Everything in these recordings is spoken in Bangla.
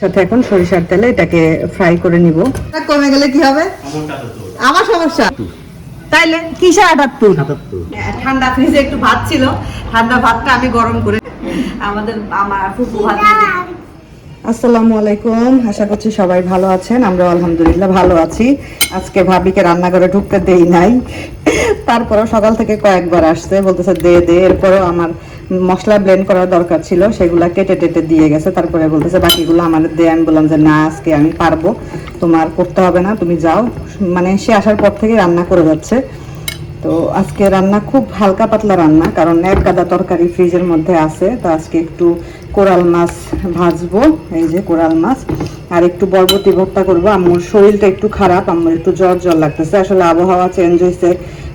সাথে এখন সরিষার তেলে এটাকে ফ্রাই করে নিব। কমে গেলে কি হবে? আমার সমস্যা। তাইলে কিসে আটাত্তর? ঠান্ডা ফ্রিজে একটু ভাত ছিল। ঠান্ডা ভাতটা আমি গরম করে আমাদের আমার ফুফু ভাত আসসালামু আলাইকুম আশা করছি সবাই ভালো আছেন আমরা আলহামদুলিল্লাহ ভালো আছি। আজকে ভাবিকে রান্নাঘরে ঢুকতে দেই নাই। তারপরও সকাল থেকে কয়েকবার আসছে বলতেছে দে দে এরপরও আমার মশলা ব্লেন্ড করার দরকার ছিল, সেগুলো কেটে টেটে দিয়ে গেছে। তারপরে বলতেছে, বাকিগুলো আমাদের দে, আমি বললাম যে, না, আজকে আমি পারব। তোমার করতে হবে না, তুমি যাও। মানে সে আসার পর থেকে রান্না করে যাচ্ছে। তো আজকে রান্না খুব হালকা পাতলা রান্না, কারণ এক গাদা তরকারি ফ্রিজের মধ্যে আছে। তো আজকে একটু কোরাল মাছ ভাজবো, এই যে কোরাল মাছ। আর একটু বরবটি ভর্তা করব। আম্মুর শরীরটা একটু খারাপ, আম্মুর একটু জ্বর জ্বর লাগতেছে। আসলে আবহাওয়া চেঞ্জ হয়েছে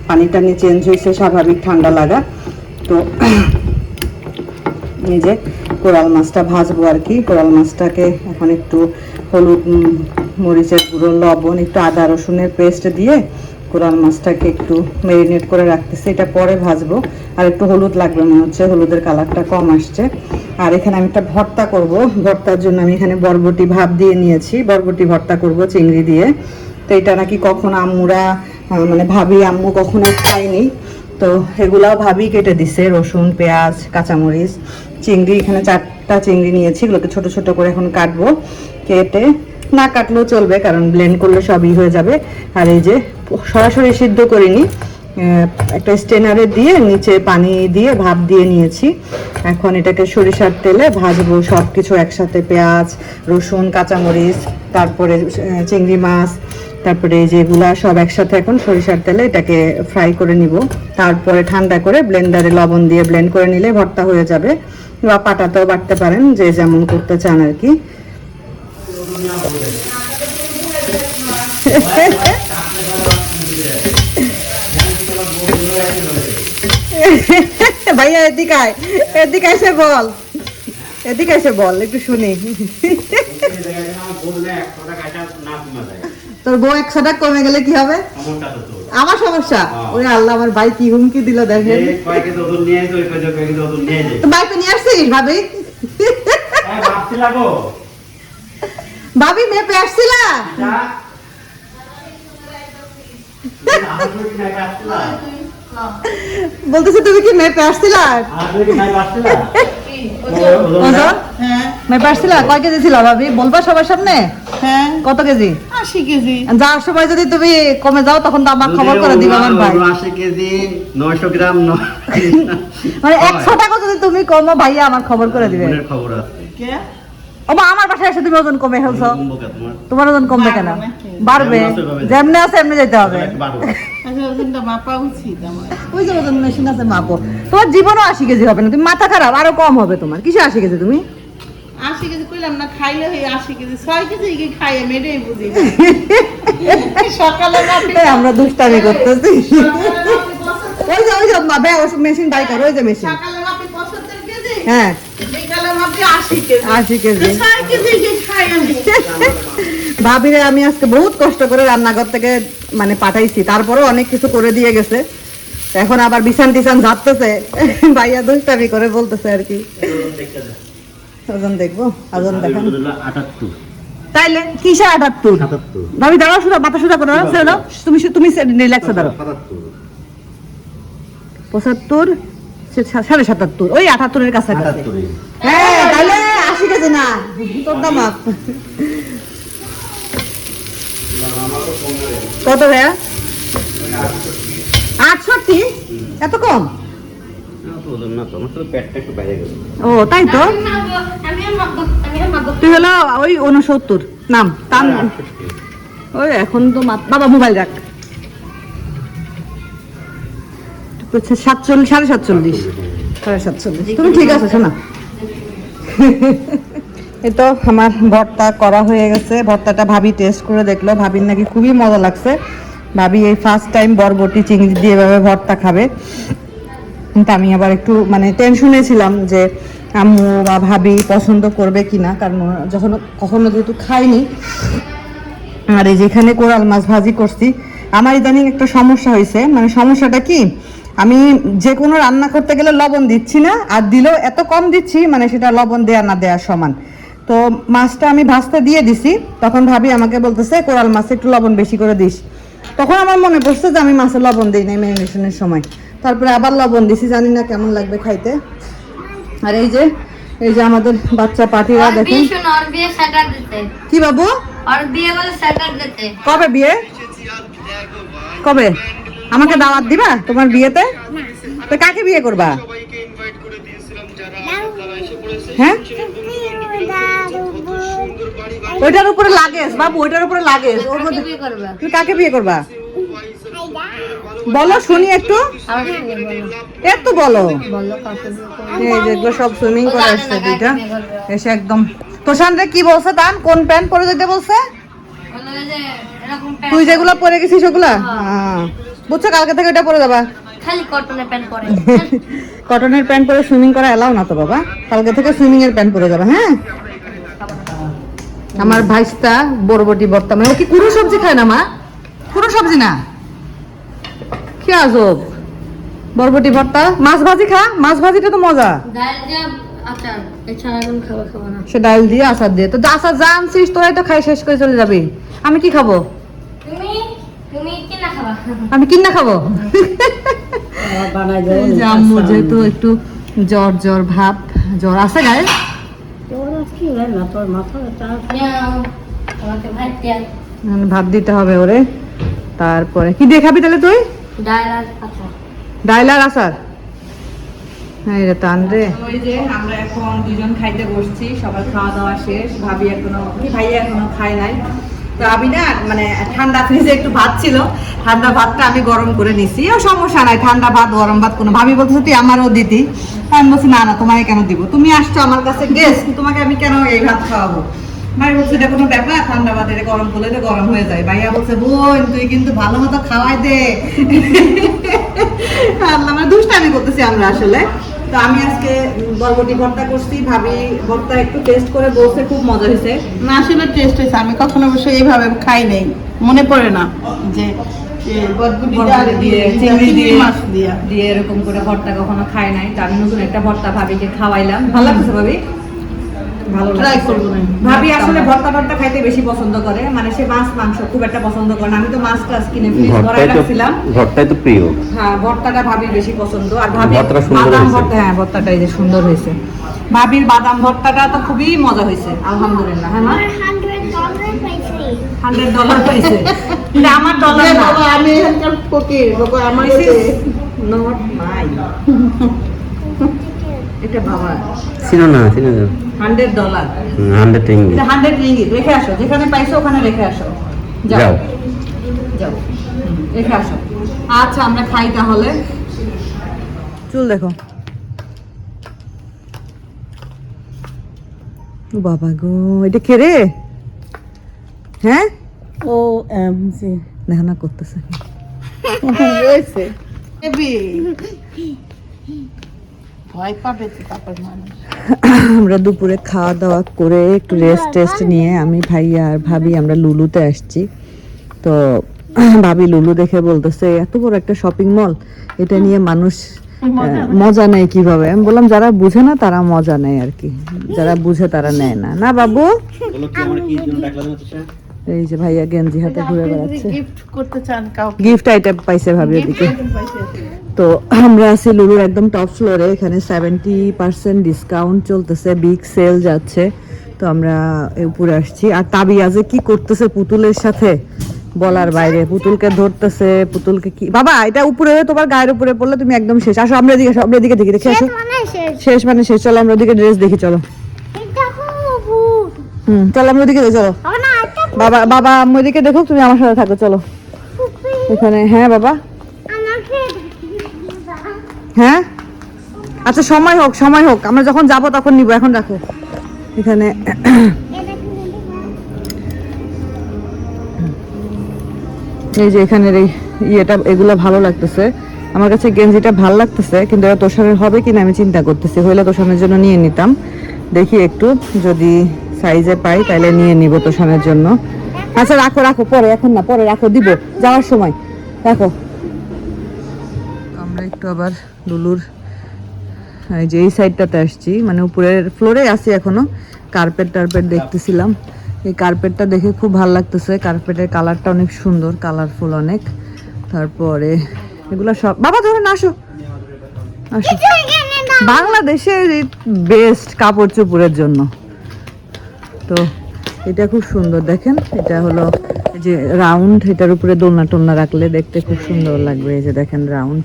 পানি টানি চেঞ্জ হয়েছে স্বাভাবিক ঠান্ডা লাগা। তো এই যে কোরাল মাছটা ভাজবো আর কি। কোরাল মাছটাকে এখন একটু হলুদ মরিচের গুঁড়ো, লবণ, একটু আদা, রসুনের পেস্ট দিয়ে কোরাল মাছটাকে একটু মেরিনেট করে রাখতেছি। এটা পরে ভাজবো। আর একটু হলুদ লাগবে মনে হচ্ছে, হলুদের কালারটা কম আসছে। আর এখানে আমি একটা ভর্তা করব। ভর্তার জন্য আমি এখানে বরবটি ভাব দিয়ে নিয়েছি। বরবটি ভর্তা করব চিংড়ি দিয়ে। তো এটা নাকি কখন আম্মুরা মানে ভাবি আম্মু কখনো খায়নি। তো এগুলাও ভাবি কেটে দিছে। রসুন, পেঁয়াজ, কাঁচামরিচ। চিংড়ি, এখানে চারটা চিংড়ি নিয়েছি, এগুলোকে ছোট ছোট করে এখন কাটবো, কেটে না কাটলেও চলবে, কারণ ব্লেন্ড করলে সবই হয়ে যাবে। আর এই যে সরাসরি সিদ্ধ করিনি একটা স্টেনারে দিয়ে নিচে পানি দিয়ে ভাপ দিয়ে নিয়েছি। এখন এটাকে সরিষার তেলে ভাজবো সব কিছু একসাথে, পেঁয়াজ, রসুন, কাঁচামরিচ, তারপরে চিংড়ি মাছ, তারপরে যেগুলা সব একসাথে এখন সরিষার তেলে এটাকে ফ্রাই করে নিব। তারপরে ঠান্ডা করে ব্লেন্ডারে লবণ দিয়ে ব্লেন্ড করে নিলে ভর্তা হয়ে যাবে। বা পাটাতেও বাটতে পারেন যে যেমন করতে চান আর কি। ভাইয়া এদিকে আয়। এদিকে এসে বল। এদিকে এসে বল একটু শুনি। তোর বউ একশো টাকা কমে গেলে কি হবে? আমার সমস্যা। ওরে আল্লাহ আমার ভাই কি হুমকি দিল দেখেন। তো বাইকে নিয়ে আসছিস ভাবি? ভাবি মেপে আসছিলা? বলতেছে তুমি কি মেপে আসছিলা? ওজন? আসছিলা কয় কেজি ছিল ভাবি? বলবা সবার সামনে? হ্যাঁ। কত কেজি? আশি কেজি। যাওয়ার সময় যদি তুমি কমে যাও তখন তো আমার খবর করে দিবে আমার ভাই। আশি কেজি নয়শো গ্রাম মানে একশো টাকা যদি তুমি কমো ভাইয়া আমার খবর করে দিবে। খবর আছে। কে? ও আমার বাসায় এসে তুমি ওজন কমে ফেলছো। তোমার? ওজন কমবে কেন? বাড়বে যেমন আছে এমনি যেতে হবে। আচ্ছা ওই যে ওজন মেশিন আছে মাপো। তোমার জীবনও আশি কেজি হবে না তুমি মাথা খারাপ আরও কম হবে তোমার। কিসে আশি কেজি তুমি? আশি কেজি কইলাম না খাইলে হই আশি কেজি ছয় কেজি কি খাই আমি এটাই বুঝি সকালে মাপি আমরা দুষ্টামি করতেছি। ওই যে ওই যে মেশিন বাই করো ওই যে মেশিন। সকালে মাপি পঁচাত্তর কেজি হ্যাঁ। বিকালে মাপি আশি কেজি। আশি কেজি। ছয় কেজি কি খাই আমি? ভাবিরে আমি আজকে বহুত কষ্ট করে রান্নাঘর থেকে মানে পাঠাইছি তারপরেও অনেক কিছু করে দিয়ে গেছে। এখন আবার বিছান টিছান ঝাড়তেছে। ভাইয়া দুষ্টামি করে বলতেছে আর কি। দেখব দেখান। তাইলে কিসে আটাত্তর? ভাবি দাঁড়াও শুধু মাথা করো ছেড়ে তুমি তুমি রিল্যাক্সে দাঁড়াও। পঁচাত্তর সাড়ে সাতাত্তর ওই আটাত্তরের কাছাকাছি। হ্যাঁ তাহলে আশি কেজি না তোর দাম। কত ভাইয়া? আটষট্টি? এত কম? ও তাই তো? তুই হলো ওই উনসত্তর নাম তার। ওই এখন তো মা- বাবা মোবাইল রাখ সাতচল্লিশ সাড়ে সাতচল্লিশ সাড়ে সাতচল্লিশ। তুমি ঠিক আছে শোনা। এই তো আমার ভর্তা করা হয়ে গেছে। ভর্তাটা ভাবি টেস্ট করে দেখল। ভাবির নাকি খুবই মজা লাগছে। ভাবি এই ফার্স্ট টাইম বরবটি চিংড়ি দিয়ে এভাবে ভর্তা খাবে। কিন্তু আমি আবার একটু মানে টেনশনে ছিলাম যে আম্মু বা ভাবি পছন্দ করবে কিনা, কারণ যখন কখনো যেহেতু খাইনি আর এই যেখানে কোরাল মাছ ভাজি করছি, আমার ইদানিং একটা সমস্যা হয়েছে। মানে সমস্যাটা কি? আমি যে কোনো রান্না করতে গেলে লবণ দিচ্ছি না, আর দিলেও এত কম দিচ্ছি মানে সেটা লবণ দেয়া না দেয়া সমান। তো মাছটা আমি ভাজতে দিয়ে দিছি, তখন ভাবি আমাকে বলতেছে, কোরাল মাছে একটু লবণ বেশি করে দিস। তখন আমার মনে পড়ছে যে আমি মাছে লবণ দিই নাই ম্যারিনেশনের সময়। তারপরে আবার লবণ দিছি জানি না কেমন লাগবে খাইতে। আর এই যে এই যে আমাদের বাচ্চা পাটিরা দেখেন। কি বাবু? কবে বিয়ে? কবে? আমাকে দাওয়াত দিবা তোমার বিয়েতে? তো কাকে বিয়ে করবা? হ্যাঁ? ওইটার উপরে লাগেস বাবু ওইটার উপরে লাগেস ওর মধ্যে তুমি কাকে বিয়ে করবা? বলো শুনি একটু। একটু বলো। এই যেগুলো সব সুইমিং করে আসছে দুইটা। এসে একদম। প্রশান্ত কি বলছে দান কোন প্যান্ট পরে যেতে বলছে? তুই যেগুলো পরে গেছিস ওগুলা? হ্যাঁ। বুঝছ কালকে থেকে ওটা পরে যাবা। কটনের প্যান্ট পরে। সুইমিং করা এলাও না তো বাবা। কালকে থেকে সুইমিং এর প্যান্ট পরে যাবা হ্যাঁ? আমার ভাইস্তা বরবটি বর্তমানে ও কি কুড়ো সবজি খায় না মা? কুড়ো সবজি না? কি আজব? বরবটি ভর্তা? মাছ ভাজি খা মাছ ভাজিটা তো মজা। ডাল যা আচার এছাড়া এখন খাবার খাব না। সে ডাল দিয়ে আচার দিয়ে। তো আচার যা আনছিস তোরাই তো খাই শেষ করে চলে যাবি। আমি কি খাব? তুমি তুমি কি না খাবা। আমি কিনা খাব? আম্মুর যেহেতু একটু জ্বর জ্বর ভাব জ্বর আছে গায়ে? ভাত মানে ভাত দিতে হবে ওরে। তারপরে কি দিয়ে খাবি তাহলে তুই? ডাল আর আচার? আসার হ্যাঁ রে টান রে। ওই যে আমরা এখন দুজন খাইতে বসছি সবার খাওয়া দাওয়া শেষ ভাবি এখনও ভাইয়া এখনও খায় নাই। তো আমি না মানে ঠান্ডা ফ্রিজে একটু ভাত ছিল ঠান্ডা ভাতটা আমি গরম করে নিছি। ও সমস্যা নাই ঠান্ডা ভাত গরম ভাত কোনো। ভাবি বলতেছে তুই আমারও দিতি। আমি বলছি না না তোমাকে কেন দিব? তুমি আসছো আমার কাছে গেস্ট তোমাকে আমি কেন এই ভাত খাওয়াবো? ভাই বলছে এটা কোনো ব্যাপার ঠান্ডা এটা গরম করলে তো গরম হয়ে যায়। ভাইয়া বলছে বোন তুই কিন্তু ভালো মতো খাওয়াই দে। আল্লাহ মানে দুষ্টামি করতেছি আমরা আসলে। তো আমি আজকে বরবটি ভর্তা করছি ভাবি ভর্তা একটু টেস্ট করে বলছে খুব মজা হয়েছে। না আসলে টেস্ট হয়েছে আমি কখনো অবশ্য এইভাবে খাই নাই মনে পড়ে না যে দিয়ে এরকম করে ভর্তা কখনো খাই নাই। তো আমি নতুন একটা ভর্তা ভাবিকে খাওয়াইলাম। ভালো লাগছে ভাবি? ভালো করব ভাবি আসলে ভর্তা ভর্তা খাইতে বেশি পছন্দ করে। মানে সে মাছ মাংস খুব একটা পছন্দ করে না। আমি তো মাছ টাছ কিনে ফ্রিজ ভরাই রাখছিলাম। ভর্তাই তো প্রিয়। হ্যাঁ ভর্তাটা ভাবির বেশি পছন্দ। আর ভাবি বাদাম ভর্তা হ্যাঁ ভর্তাটা এই যে সুন্দর হয়েছে। ভাবির বাদাম ভর্তাটা তো খুবই মজা হয়েছে আলহামদুলিল্লাহ। হ্যাঁ মা? হান্ড্রেড ডলার পাইছে। কিন্তু আমার ডলার আমি ফকির. এটা বাবা ছিল না ছিল না। Hundred dollar. হান্ড্রেড টিঙ্গি হান্ড্রেড রিঙ্গিত রেখে আসো যেখানে পাইছো ওখানে রেখে আসো। যাও। যাও। রেখে আসো। আচ্ছা আমরা খাই তাহলে। চুল দেখো। বাবা গো এটা কে রে? হ্যাঁ? ও এম জি দেখো না করতেছে। রয়েছে। ভয় পাবে তারপর মানুষ। আমরা দুপুরে খাওয়া দাওয়া করে একটু রেস্ট টেস্ট নিয়ে আমি ভাইয়া আর ভাবি আমরা লুলুতে আসছি। তো ভাবি লুলু দেখে বলতেছে এত বড় একটা শপিং মল এটা নিয়ে মানুষ মজা নেয় কীভাবে? আমি বললাম যারা বুঝে না তারা মজা নেয় আর কি। যারা বুঝে তারা নেয় না। না বাবু? এই যে ভাইয়া গেঞ্জি হাতে ঘুরে বেড়াচ্ছে। গিফট করতে চান কাউকে। গিফট আইটেম পাইছে ভাবি ওদিকে। তো আমরা আছি লুলুর একদম টপ ফ্লোরে এখানে সেভেন্টি পার্সেন্ট ডিসকাউন্ট চলতেছে বিগ সেল যাচ্ছে। তো আমরা উপরে আসছি। আর তাবিয়াজে কি করতেছে পুতুলের সাথে? বলার বাইরে। পুতুলকে ধরতেছে পুতুলকে কি বাবা এটা উপরে তোমার গায়ের উপরে পড়লে তুমি একদম শেষ। আসো আমরা এদিকে আসো, আমরা এদিকে দেখি দেখে আসো। শেষ মানে শেষ। চলো আমরা ওদিকে ড্রেস দেখি চলো। হুম। চলো আমরা ওদিকে যাই, চলো। বাবা বাবা আম্মু এদিকে দেখো তুমি আমার সাথে থাকো, চলো। এখানে হ্যাঁ বাবা। হ্যাঁ? আচ্ছা সময় হোক সময় হোক। আমরা যখন যাব তখন নিব, এখন রাখো। এখানে। এই যে এখানের এই ইয়েটা, এগুলো ভালো লাগতেছে। আমার কাছে গেঞ্জিটা ভালো লাগতেছে, কিন্তু এটা তোষানের হবে কিনা আমি চিন্তা করতেছি। হইলে তোষানের জন্য নিয়ে নিতাম। দেখি একটু, যদি সাইজে পাই তাহলে নিয়ে নিব তোষানের জন্য। আচ্ছা রাখো রাখো পরে এখন না পরে রাখো দিব যাওয়ার সময়। রাখো। আমরা একটু আবার লুলুর এই যে এই সাইডটাতে আসছি মানে উপরের ফ্লোরে আছি এখনও কার্পেট টার্পেট দেখতেছিলাম। এই কার্পেটটা দেখে খুব ভালো লাগতেছে কার্পেটের কালারটা অনেক সুন্দর কালারফুল অনেক। তারপরে এগুলো সব বাবা ধরে না আসো। আসো। বাংলাদেশের বেস্ট কাপড় চোপড়ের জন্য। তো এটা খুব সুন্দর দেখেন? এটা হলো এই যে রাউন্ড এটার উপরে দোলনা টোলনা রাখলে দেখতে খুব সুন্দর লাগবে। এই যে দেখেন রাউন্ড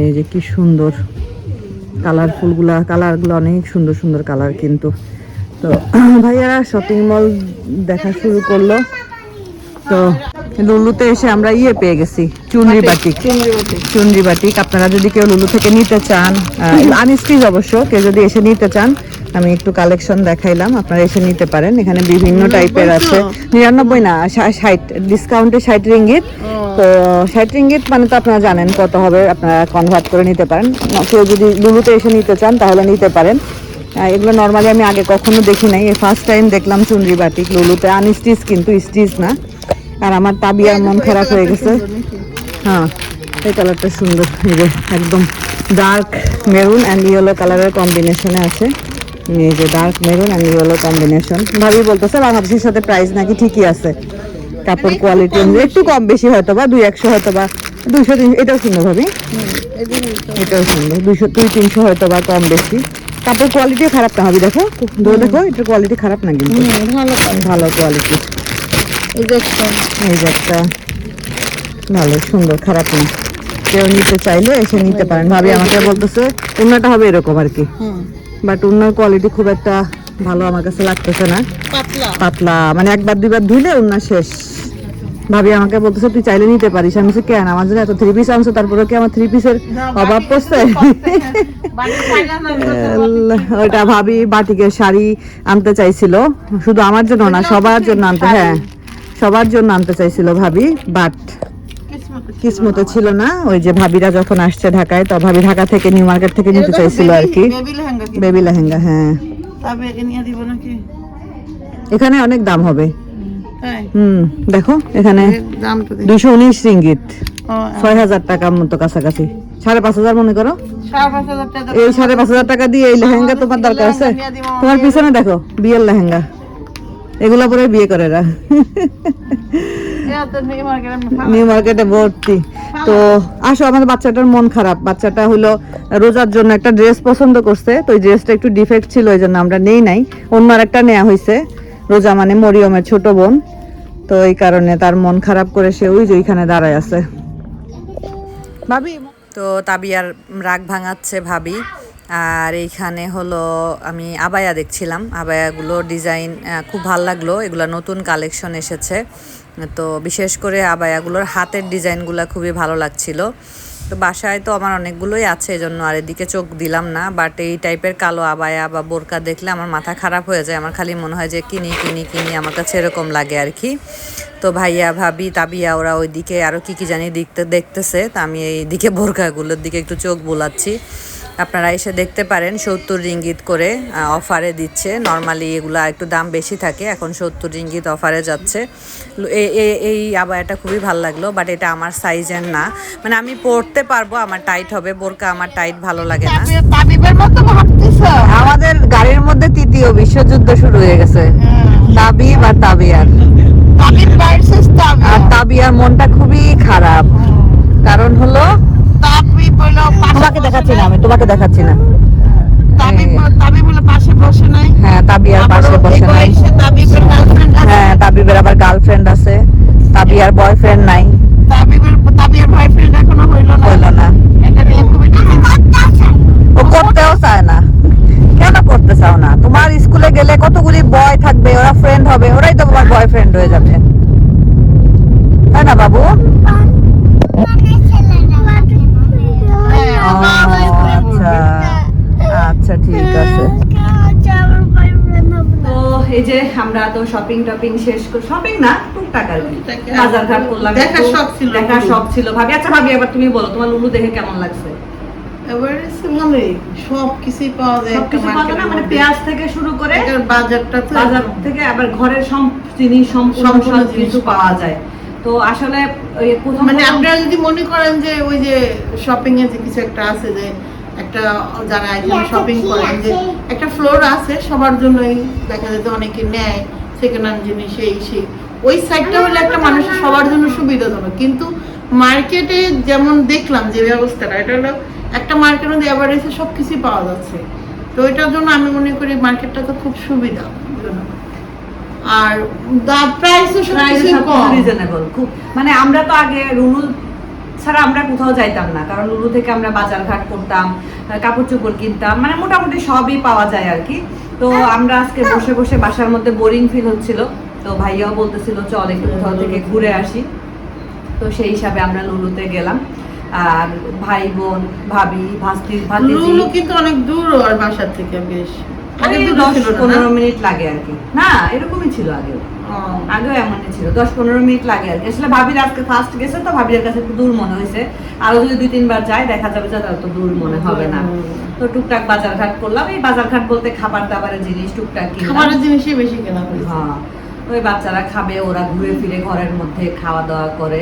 এই যে কি সুন্দর কালারফুলগুলা কালারগুলো অনেক সুন্দর সুন্দর কালার কিন্তু। তো ভাইয়ারা শপিং মল দেখা শুরু করল। তো লুলুতে এসে আমরা ইয়ে পেয়ে গেছি চুনরি বাটিক। চুনরি বাটিক। আপনারা যদি কেউ লুলু থেকে নিতে চান আনস্টিচ অবশ্য কেউ যদি এসে নিতে চান আমি একটু কালেকশন দেখাইলাম আপনারা এসে নিতে পারেন। এখানে বিভিন্ন টাইপের আছে। নিরানব্বই না ষাট ডিসকাউন্টে ষাট রিঙ্গিত তো ষাট রিঙ্গিত মানে তো আপনারা জানেন কত হবে আপনারা কনভার্ট করে নিতে পারেন। কেউ যদি লুলুতে এসে নিতে চান তাহলে নিতে পারেন। এগুলো নর্মালি আমি আগে কখনো দেখি নাই। এই ফার্স্ট টাইম দেখলাম চুনরি বাটিক লুলুতে আনস্টিচ কিন্তু স্টিচ না। আর আমার তাবিয়ার মন খারাপ হয়ে গেছে। হ্যাঁ এই কালারটা সুন্দর। একদম ডার্ক মেরুন অ্যান্ড ইয়েলো কালারের কম্বিনেশনে আছে। এই যে dark maroon and yellow combination ভাবি বলতেছে বাংলাদেশের সাথে প্রাইস নাকি ঠিকই আছে। কাপড় কোয়ালিটি একটু কম বেশি হয়তো বা দুই একশো হয়তো বা দুইশো তিন এটাও সুন্দর ভাবি। এটাও সুন্দর দুইশো দুই তিনশো হয়তো বা কম বেশি। কাপড় কোয়ালিটি খারাপ না হবে দেখো। ধরে দেখো এটার কোয়ালিটি খারাপ না কিন্তু। ভালো কোয়ালিটি এই যে একটা। ভালো সুন্দর খারাপ না। কেউ নিতে চাইলে এসে নিতে পারেন। ভাবি আমাকে বলতেছে উন্নাটা হবে এরকম আর কি। বাট উন্নার কোয়ালিটি খুব একটা ভালো আমার কাছে লাগতেছে না। পাতলা। পাতলা। মানে একবার দুইবার ধুইলে উন্না শেষ। ভাবি আমাকে বলতেছে তুই চাইলে নিতে পারিস। আমি বলছি, কেন? আমার জন্য এত থ্রি পিস আনছো তারপরে কি আমার থ্রি পিসের অভাব পড়ছে? ওইটা ভাবি বাটিকের শাড়ি আনতে চাইছিল। শুধু আমার জন্য না সবার জন্য আনতে হ্যাঁ সবার জন্য আনতে চাইছিল ভাবি বাট কিসমত ছিল না ওই যে ভাবিরা যখন আসছে ঢাকায় তো ভাবি ঢাকা থেকে নিউ মার্কেট থেকে নিতে চাইছিল আর কি। বেবি লেহেঙ্গা হ্যাঁ। এখানে অনেক দাম হবে। হুম দেখো এখানে দুইশো উনিশ রিঙ্গিত। ও ছয় হাজার টাকার মতো কাছাকাছি। সাড়ে পাঁচ হাজার মনে করো? এই সাড়ে পাঁচ হাজার টাকা দিয়ে এই লেহেঙ্গা তোমার দরকার আছে? তোমার পিছনে দেখো বিয়ের লেহেঙ্গা। এগুলা পরে বিয়ে করে এরা। নিউ মার্কেটে ভর্তি। তো আসো আমাদের বাচ্চাটার মন খারাপ। বাচ্চাটা হলো রোজার জন্য একটা ড্রেস পছন্দ করছে। তো ওই ড্রেসটা একটু ডিফেক্ট ছিল ওই জন্য আমরা নেই নাই। অন্য একটা নেওয়া হয়েছে রোজা মানে মরিয়মের ছোট বোন। তো এই কারণে তার মন খারাপ করে সে ওই যে ওইখানে দাঁড়ায় আছে। ভাবি তো তাবিয়ার রাগ ভাঙাচ্ছে ভাবি। আর এইখানে হলো আমি আবায়া দেখছিলাম। আবায়াগুলো ডিজাইন খুব ভালো লাগল। এগুলো নতুন কালেকশন এসেছে। তো বিশেষ করে আবায়াগুলোর হাতের ডিজাইনগুলো খুবই ভালো লাগছিল। তো বাসায় তো আমার অনেকগুলোই আছে, এজন্য আর এদিকে চোখ দিলাম না। বাট এই টাইপের কালো আবায়া বা বোরকা দেখলে আমার মাথা খারাপ হয়ে যায়। আমার খালি মনে হয় যে কিনি কিনি কিনি, আমার কাছে এরকম লাগে আর কি। তো ভাইয়া, ভাবি, তাবিয়া, ওরা ওইদিকে আরও কি কি জানি দেখতে, দেখতেছে। তা আমি এই দিকে বোরকাগুলোর দিকে একটু চোখ বোলাচ্ছি। আপনারা এসে দেখতে পারেন সত্তর রিঙ্গিত করে অফারে দিচ্ছে। নর্মালি এগুলা একটু দাম বেশি থাকে এখন সত্তর রিঙ্গিত অফারে যাচ্ছে। এই আবায়াটা খুবই ভালো লাগল বাট এটা আমার সাইজের না। মানে আমি পরতে পারব আমার টাইট হবে বোরকা আমার টাইট ভালো লাগে না। আমাদের গাড়ির মধ্যে তৃতীয় বিশ্বযুদ্ধ শুরু হয়ে গেছে। তাবিব আর তাবিয়ার। আর তাবিয়ার মনটা খুবই খারাপ। কারণ হলো তাবিব হলো তোমাকে দেখাচ্ছি না আমি তোমাকে দেখাচ্ছি না। তাবিব তাবিব হলো পাশে বসে নাই। হ্যাঁ তাবিয়ার পাশে বসে নাই। তাবিবের গার্লফ্রেন্ড হ্যাঁ তাবিবের আবার গার্লফ্রেন্ড আছে। তাবিয়ার বয়ফ্রেন্ড নাই। তাবিবের তাবিবের বয়ফ্রেন্ড এখনও হইল না। হইল না। এটা নিয়ে খুবই ও করতেও চায় না। কেন করতে চাও না? তোমার স্কুলে গেলে কতগুলি বয় থাকবে? ওরা ফ্রেন্ড হবে। ওরাই তো তোমার বয়ফ্রেন্ড হয়ে যাবে তাই না বাবু ও, আচ্ছা আচ্ছা ঠিক আছে তো এই যে আমরা তো শপিং টপিং শেষ করে শপিং না টুকটাক আর কি। বাজার ঘাট করলাম দেখার একটু। শখ ছিল দেখার লুলু। শখ ছিল ভাবি। আচ্ছা ভাবি এবার তুমি বলো তোমার লুলু দেখে কেমন লাগছে? এবারে ভালোই সব কিছুই পাওয়া যায় পাবে না মানে পেঁয়াজ থেকে শুরু করে বাজারটা তো বাজার থেকে আবার ঘরের সব জিনিস সম্পূর্ণ সব কিছু পাওয়া যায়। তো আসলে মানে আপনারা যদি মনে করেন যে ওই যে শপিং এ যে কিছু একটা আছে যে একটা যারা এখানে শপিং করেন যে একটা ফ্লোর আছে সবার জন্যই দেখা যেত অনেকে নেয়। সেকেন্ড হ্যান্ড জিনিস এই সেই। ওই সাইডটা হলে একটা মানুষের সবার জন্য সুবিধাজনক। কিন্তু মার্কেটে যেমন দেখলাম যে ব্যবস্থাটা এটা হলো একটা মার্কেটের মধ্যে এভারেজে সব কিছুই পাওয়া যাচ্ছে। তো এটার জন্য আমি মনে করি মার্কেটটা তো খুব সুবিধা। আর প্রাইসও সব কিছু কম। রিজনেবল খুব মানে আমরা তো আগে রুলু ছাড়া আমরা কোথাও যাইতাম না। কারণ লুলু থেকে আমরা বাজার ঘাট করতাম কাপড় চোপড় কিনতাম মানে মোটামুটি সবই পাওয়া যায় আর কি। তো আমরা আজকে বসে বসে বাসার মধ্যে বোরিং ফিল হচ্ছিল। তো ভাইয়াও বলতেছিল চল একটু কোথাও থেকে ঘুরে আসি। তো সেই হিসাবে আমরা লুলুতে গেলাম। আর ভাই বোন ভাবি ভাস্তি ভাতিজি। লুলু কিন্তু অনেক দূর ওর বাসার থেকে বেশ। আগে দশ পনেরো মিনিট লাগে আর কি। না এরকমই ছিল আগেও আগেও এমনই ছিল দশ পনেরো মিনিট লাগে আর কি। আসলে ভাবির আজকে ফার্স্ট গেছে তো ভাবির কাছে একটু দূর মনে হয়েছে। আরও যদি দুই তিনবার যায় দেখা যাবে যে তো দূর মনে হবে না। তো টুকটাক করলাম। এই বলতে খাবার দাবারের জিনিস টুকটাক খাবারের জিনিসই বেশি কেনা হ্যাঁ ওই বাচ্চারা খাবে ওরা ঘুরে ফিরে ঘরের মধ্যে খাওয়া দাওয়া করে।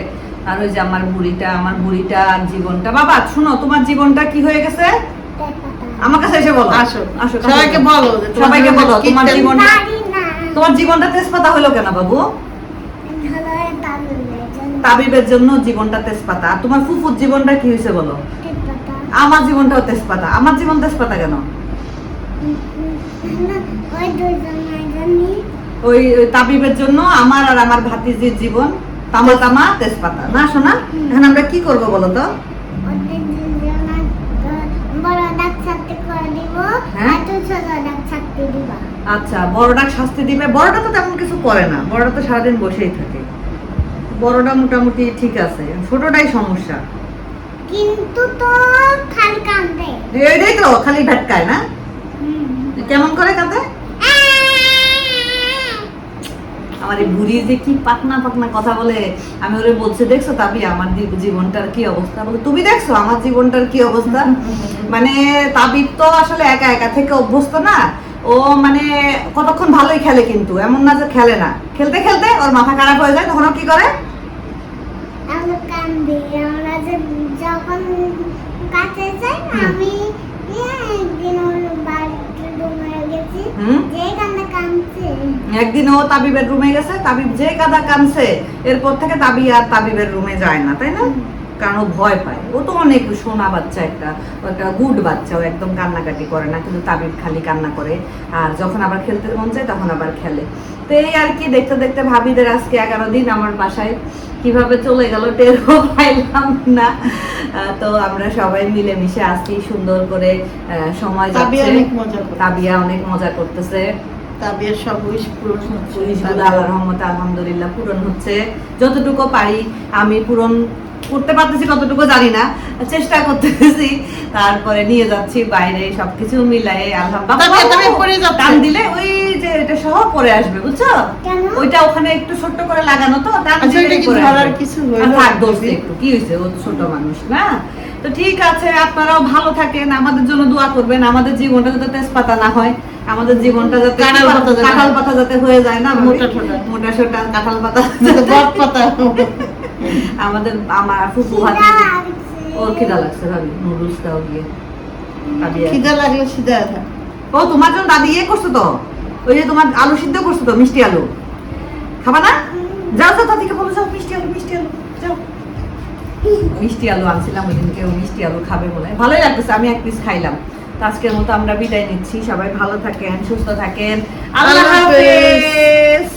আর ওই যে আমার বুড়িটা আমার বুড়িটা জীবনটা। বাবা শুনো তোমার জীবনটা কি হয়ে গেছে? আমার কাছে এসে বলো। আসো আসো সবাইকে বলো। সবাইকে বলো তোমার জীবনটা তোমার জীবনটা তেজপাতা হলো কেন বাবু? তাবিবের জন্য জীবনটা তেজপাতা। আর তোমার ফুফুর জীবনটা কি হয়েছে বলো? আমার জীবনটাও তেজপাতা। আমার জীবন তেজপাতা কেন? ওই ওই তাবিবের জন্য আমার আর আমার ভাতিজির জীবন তামা তামা তেজপাতা। না শোনা এখন আমরা কি করব বলো তো? আচ্ছা বড়টা শাস্তি দিবে। বড়টা তো তেমন কিছু করে না। বড়টা তো সারাদিন বসেই থাকে। বড়টা মোটামুটি ঠিক আছে। ছোটটাই সমস্যা। কিন্তু তো খালি কান্দে এটাই তো খালি ভেটকায় না? কেমন করে কাঁদে? আমার এই বুড়ি যে কি পাকনা পাকনা কথা বলে আমি ওরে বলছি দেখছ তাবি আমার জীবনটার কি অবস্থা? বলে তুমি দেখছ আমার জীবনটার কি অবস্থা? মানে তাবিব তো আসলে একা একা থেকে অভ্যস্ত না। ও মানে কতক্ষণ ভালোই খেলে কিন্তু এমন না যে খেলে না। খেলতে খেলতে ওর মাথা খারাপ হয়ে যায় তখন ও কি করে? আমরা কান্দি আমরা যখন কাছে যাই আমি একদিন ও তাবিবের রুমে গেছে তাবিব যে কাদা কানছে এরপর থেকে তাবি আর তাবিবের রুমে যায় না তাই না? কারণ ভয় পায়? ও তো অনেক সোনা বাচ্চা একটা একটা গুড বাচ্চা ও একদম কান্নাকাটি করে না কিন্তু তাবিব খালি কান্না করে। আর যখন আবার খেলতে মন চায় তখন আবার খেলে। তো এই আর কি দেখতে দেখতে ভাবিদের আজকে এগারো দিন আমার বাসায় কীভাবে চলে গেল টেরও পাইলাম না। তো আমরা সবাই মিলেমিশে আসছি সুন্দর করে সময় তাবিয়া যাচ্ছে অনেক মজা তাবিয়া অনেক মজা করতেছে। তাবিয়ার সব উইশ পূরণ হচ্ছে। জিনিসগুলো রহমতে আলহামদুলিল্লাহ পূরণ হচ্ছে। যতটুকু পারি আমি পূরণ করতে পারতেছি কতটুকু জানি না চেষ্টা করতেছি। তারপরে নিয়ে যাচ্ছি বাইরে সবকিছু মিলাই যাচ্ছে। টান দিলে ওই যে এটা সহ পরে আসবে বুঝছ? ওইটা ওখানে একটু ছোট্ট করে লাগানো তো টান আচ্ছা, কি। কিছু একটু। হয়েছে ও ছোট মানুষ না? তো ঠিক আছে আপনারাও ভালো থাকেন আমাদের জন্য দোয়া করবেন। আমাদের জীবনটা যাতে তেজপাতা না হয় আমাদের জীবনটা যাতে কাঁঠাল পাতা যাতে- কাঁঠাল পাতা যাতে হয়ে যায় না। মোটা সোটা কাঁঠাল পাতা পাতা। আমাদের আমার ফুফু হাতে ওর খিদা লাগছে ভাবি নুডলস দাও গিয়ে। খিদা লাগলে সিধা ও তোমার জন্য দাদি ইয়ে করছ তো। ওই যে তোমার আলু সিদ্ধ করছ তো মিষ্টি আলু। খাবা না? যাও যাও দাদিকে বলো যাও মিষ্টি আলু মিষ্টি আলু যাও। মিষ্টি আলু আনছিলাম ওই দিনকে মিষ্টি আলু খাবে বলে। ভালোই লাগতেছে আমি এক পিস খাইলাম। তো আজকের মতো আমরা বিদায় নিচ্ছি। সবাই ভালো থাকেন সুস্থ থাকেন। আল্লাহ। হাফেজ।